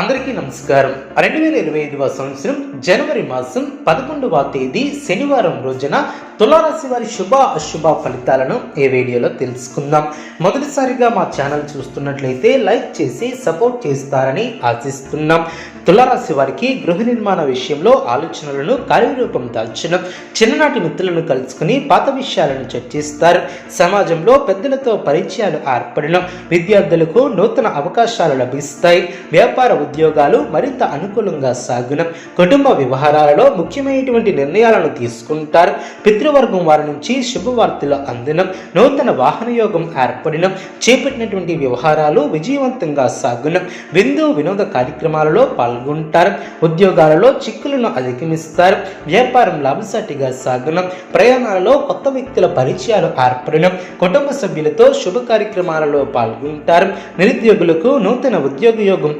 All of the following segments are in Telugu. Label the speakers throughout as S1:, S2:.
S1: అందరికీ నమస్కారం. రెండు వేల ఇరవై ఐదవ సంవత్సరం జనవరి మాసం పదకొండవ తేదీ శనివారం రోజున తులారాశి వారి శుభ అశుభ ఫలితాలను ఈ వీడియోలో తెలుసుకుందాం. మొదటిసారిగా మా ఛానల్ చూస్తున్నట్లయితే లైక్ చేసి సపోర్ట్ చేస్తారని ఆశిస్తున్నాం. తులారాశి వారికి గృహ నిర్మాణ విషయంలో ఆలోచనలను కార్యరూపం దాల్చడం చిన్ననాటి మిత్రులను కలుసుకుని పాత విషయాలను చర్చిస్తారు. సమాజంలో పెద్దలతో పరిచయాలు ఏర్పడడం విద్యార్థులకు నూతన అవకాశాలు లభిస్తాయి. వ్యాపార ఉద్యోగాలు మరింత అనుకూలంగా సాగునం. కుటుంబ వ్యవహారాలలో ముఖ్యమైనటువంటి నిర్ణయాలను తీసుకుంటారు. పితృవర్గం వారి నుంచి శుభవార్తలు అందినం. నూతన వాహన యోగం ఏర్పడడం చేపట్టినటువంటి వ్యవహారాలు విజయవంతంగా సాగునం. విందు వినోద కార్యక్రమాలలో పాల్గొంటారు. ఉద్యోగాలలో చిక్కులను అధిగమిస్తారు. వ్యాపారం లాభసాటిగా సాగడం ప్రయాణాలలో కొత్త వ్యక్తుల పరిచయాలు ఏర్పడడం కుటుంబ సభ్యులతో శుభ కార్యక్రమాలలో పాల్గొంటారు. నిరుద్యోగులకు నూతన ఉద్యోగ యోగం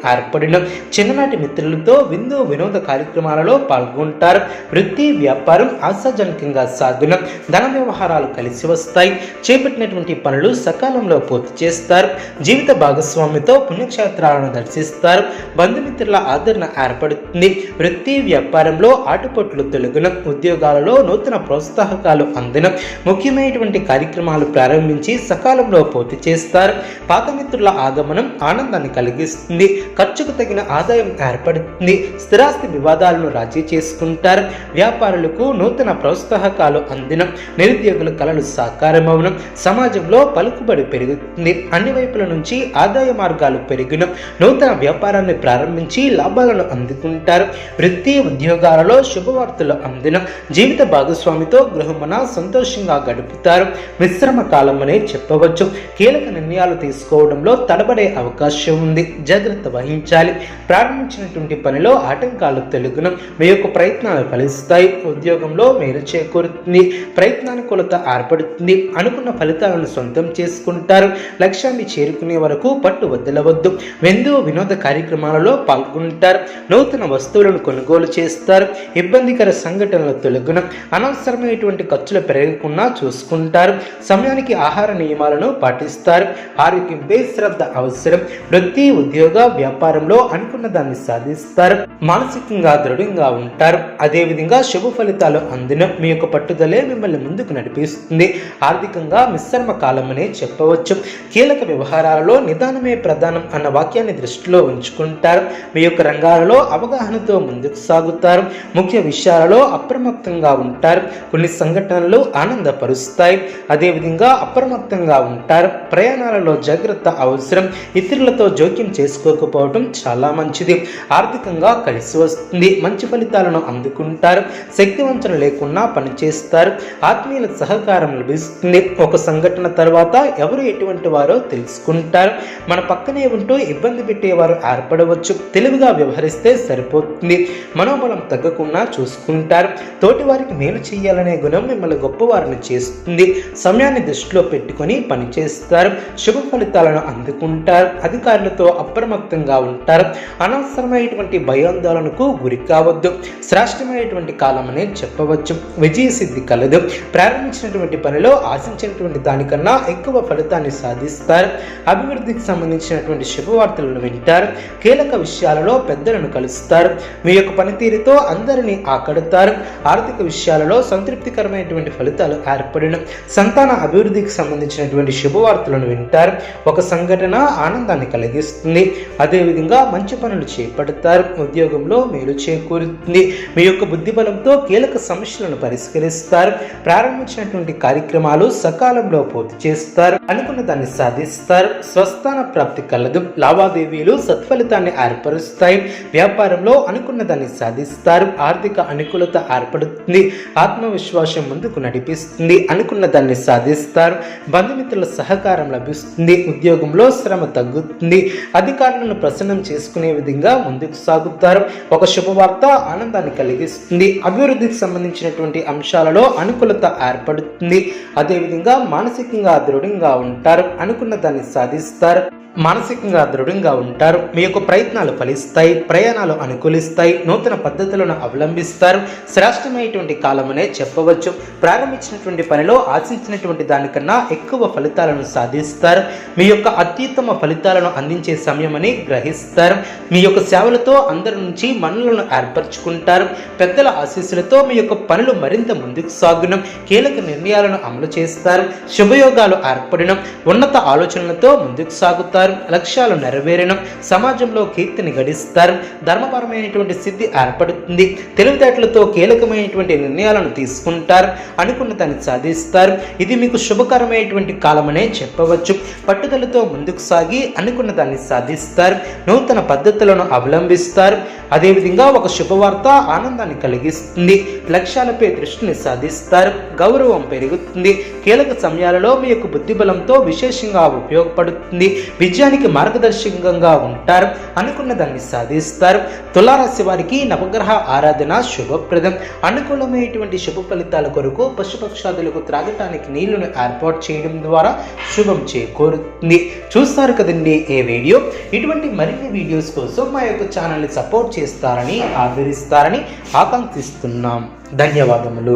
S1: ఏర్పడడం చిన్ననాటి మిత్రులతో విందు వినోద కార్యక్రమాలలో పాల్గొంటారు. వృత్తి వ్యాపారం ఆశాజనకంగా సాగున. ధన వ్యవహారాలు కలిసి వస్తాయి. చేపట్టినటువంటి పనులు సకాలంలో పూర్తి చేస్తారు. జీవిత భాగస్వామితో పుణ్యక్షేత్రాలను దర్శిస్తారు. బంధుమిత్రుల ఆదరణ ఏర్పడుతుంది. వృత్తి వ్యాపారంలో ఆటుపట్లు తొలగిన. ఉద్యోగాలలో నూతన ప్రోత్సాహకాలు అందడం ముఖ్యమైనటువంటి కార్యక్రమాలు ప్రారంభించి సకాలంలో పూర్తి చేస్తారు. పాత మిత్రుల ఆగమనం ఆనందాన్ని కలిగిస్తుంది. ఖర్చుకు తగిన ఆదాయం ఏర్పడుతుంది. స్థిరాస్తి వివాదాలను రాజీ చేసుకుంటారు. వ్యాపారులకు నూతన ప్రోత్సాహకాలు అందినం. నిరుద్యోగుల కళలు సాకారమవడం సమాజంలో పలుకుబడి పెరుగుతుంది. అన్ని వైపుల నుంచి ఆదాయ మార్గాలు పెరిగిన. నూతన వ్యాపారాన్ని ప్రారంభించి లాభాలను అందుకుంటారు. వృత్తి ఉద్యోగాలలో శుభవార్తలు అందిన. జీవిత భాగస్వామితో గృహమున సంతోషంగా గడుపుతారు. మిశ్రమ కాలం అనే చెప్పవచ్చు. కీలక నిర్ణయాలు తీసుకోవడంలో తడబడే అవకాశం ఉంది. జాగ్రత్త వహించాలి. ప్రారంభించినటువంటి పనిలో ఆటంకాలు తెలుగును మీ యొక్క ప్రయత్నాలు ఫలిస్తాయి. ఉద్యోగంలో మేలు చేకూరుతుంది. ప్రయత్నానుకూలత ఏర్పడుతుంది. అనుకున్న ఫలితాలను సొంతం చేసుకుంటారు. లక్ష్యాన్ని చేరుకునే వరకు పట్టు వదలవద్దు. వెందు వినోద కార్యక్రమాలలో పాల్గొంటారు. నూతన వస్తువులను కొనుగోలు చేస్తారు. ఇబ్బందికర సంఘటనలు తొలగున అనవసరమైనటువంటి ఖర్చులు పెరగకుండా చూసుకుంటారు. సమయానికి ఆహార నియమాలను పాటిస్తారు. ఆరోగ్యంపై శ్రద్ధ అవసరం. వృత్తి ఉద్యోగ వ్యాపారంలో అనుకున్న దాన్ని సాధిస్తారు. మానసికంగా దృఢంగా ఉంటారు. అదేవిధంగా శుభ ఫలితాలు అందిన మీ యొక్క పట్టుదలే మిమ్మల్ని ముందుకు నడిపిస్తుంది. ఆర్థికంగా మిశ్రమ కాలమనే చెప్పవచ్చు. కీలక వ్యవహారాలలో నిదానమే ప్రధానం అన్న వాక్యాన్ని దృష్టిలో ఉంచుకుంటారు. మీ యొక్క రంగాలలో అవగాహనతో ముందుకు సాగుతారు. ముఖ్య విషయాలలో అప్రమత్తంగా ఉంటారు. కొన్ని సంఘటనలు ఆనందపరుస్తాయి. అదేవిధంగా అప్రమత్తంగా ఉంటారు. ప్రయాణాలలో జాగ్రత్త అవసరం. ఇతరులతో జోక్యం చేసుకోకపోవడం చాలా మంచిది. ఆర్థికంగా కలిసి వస్తుంది. మంచి ఫలితాలను అందుకుంటారు. శక్తివంచన లేకుండా పనిచేస్తారు. ఆత్మీయుల సహకారం లభిస్తుంది. ఒక సంఘటన తర్వాత ఎవరు ఎటువంటి వారో తెలుసుకుంటారు. మన పక్కనే ఉంటూ ఇబ్బంది పెట్టేవారు ఏర్పడవచ్చు. తెలివిగా వ్యవహరిస్తే సరిపోతుంది. మనోబలం తగ్గకుండా చూసుకుంటారు. తోటి వారికి మేలు చేయాలనే గుణం మిమ్మల్ని గొప్పవారిని చేస్తుంది. సమయాన్ని దృష్టిలో పెట్టుకొని పనిచేస్తారు. శుభ ఫలితాలను అందుకుంటారు. అధికారులతో అప్రమత్తంగా ఉంటారు. అనవసరమైనటువంటి భయాందోళనకు గురి కావద్దు. శ్రేష్టమైనటువంటి కాలం అనే చెప్పవచ్చు. విజయ సిద్ధి కలదు. ప్రారంభించినటువంటి పనిలో ఆశించినటువంటి దానికన్నా ఎక్కువ ఫలితాన్ని సాధిస్తారు. అభివృద్ధికి సంబంధించినటువంటి శుభవార్తలను వింటారు. కీలక విషయాలలో పెద్దలను కలుస్తారు. మీ యొక్క పనితీరుతో అందరినీ ఆకడతారు. ఆర్థిక విషయాలలో సంతృప్తికరమైనటువంటి ఫలితాలు ఏర్పడడం సంతాన అభివృద్ధికి సంబంధించినటువంటి శుభవార్తలను వింటారు. ఒక సంఘటన ఆనందాన్ని కలిగిస్తుంది. అదేవిధంగా మంచి పనులు చేపడతారు. ఉద్యోగంలో మేలు చేకూరుతుంది. మీ యొక్క బుద్ధిబలంతో కీలక సమస్యలను పరిష్కరిస్తారు. ప్రారంభించినటువంటి కార్యక్రమాలు సకాలంలో పూర్తి చేస్తారు. అనుకున్న దాన్ని సాధిస్తారు. స్వస్థాన ప్రాప్తి కలదు. లావాదేవీలు సత్ఫలితాన్ని ఏర్పరుస్తాయి. వ్యాపారంలో అనుకున్న దాన్ని సాధిస్తారు. ఆర్థిక అనుకూలత ఏర్పడుతుంది. ఆత్మవిశ్వాసం ముందుకు నడిపిస్తుంది. అనుకున్న దాన్ని సాధిస్తారు. బంధుమిత్రుల సహకారం లభిస్తుంది. ఉద్యోగంలో శ్రమ తగ్గుతుంది. అధికారులను ప్రసన్నం చేసుకునే విధంగా ముందుకు సాగుతారు. ఒక శుభవార్త ఆనందాన్ని కలిగిస్తుంది. అభివృద్ధికి సంబంధించినటువంటి అంశాలలో అనుకూలత ఏర్పడుతుంది. అదేవిధంగా మానసికంగా దృఢంగా ఉంటారు. అనుకున్న దాన్ని సాధిస్తారు. మానసికంగా దృఢంగా ఉంటారు. మీ యొక్క ప్రయత్నాలు ఫలిస్తాయి ప్రయాణాలు అనుకూలిస్తాయి నూతన పద్ధతులను అవలంబిస్తారు. శ్రేష్టమైనటువంటి కాలమనే చెప్పవచ్చు. ప్రారంభించినటువంటి పనిలో ఆశించినటువంటి దానికన్నా ఎక్కువ ఫలితాలను సాధిస్తారు. మీ యొక్క అత్యుత్తమ ఫలితాలను అందించే సమయమని గ్రహిస్తారు. మీ యొక్క సేవలతో అందరి నుంచి మనులను ఏర్పరచుకుంటారు. పెద్దల ఆశీస్సులతో మీ యొక్క పనులు మరింత ముందుకు సాగునం. కీలక నిర్ణయాలను అమలు చేస్తారు. శుభయోగాలు ఏర్పడినం. ఉన్నత ఆలోచనలతో ముందుకు సాగుతారు. లక్ష్యాలు నెరవేరడం సమాజంలో కీర్తిని గడిస్తారు ధర్మపరమైనటువంటి సిద్ధి ఏర్పడుతుంది తెలివితేటలతో కీలకమైనటువంటి నిర్ణయాలను తీసుకుంటారు అనుకున్న దాన్ని సాధిస్తారు. ఇది మీకు శుభకరమైనటువంటి కాలమనే చెప్పవచ్చు. పట్టుదలతో ముందుకు సాగి అనుకున్న దాన్ని సాధిస్తారు నూతన పద్ధతులను అవలంబిస్తారు. అదేవిధంగా ఒక శుభవార్త ఆనందాన్ని కలిగిస్తుంది లక్ష్యాలపై దృష్టిని సాధిస్తారు గౌరవం పెరుగుతుంది కీలక సమయాలలో మీ యొక్క బుద్ధిబలంతో విశేషంగా ఉపయోగపడుతుంది విజయానికి మార్గదర్శకంగా ఉంటారు అనుకున్న దాన్ని సాధిస్తారు. తులారాశి వారికి నవగ్రహ ఆరాధన శుభప్రదం. అనుకూలమైనటువంటి శుభ ఫలితాల కొరకు పశుపక్షాదులకు త్రాగటానికి నీళ్ళను ఏర్పాటు చేయడం ద్వారా శుభం చేకూరుతుంది. చూస్తారు కదండి ఏ వీడియో. ఇటువంటి మరిన్ని వీడియోస్ కోసం మా యొక్క ఛానల్ని సపోర్ట్ చేస్తారని ఆదరిస్తారని ఆకాంక్షిస్తున్నాం. ధన్యవాదములు.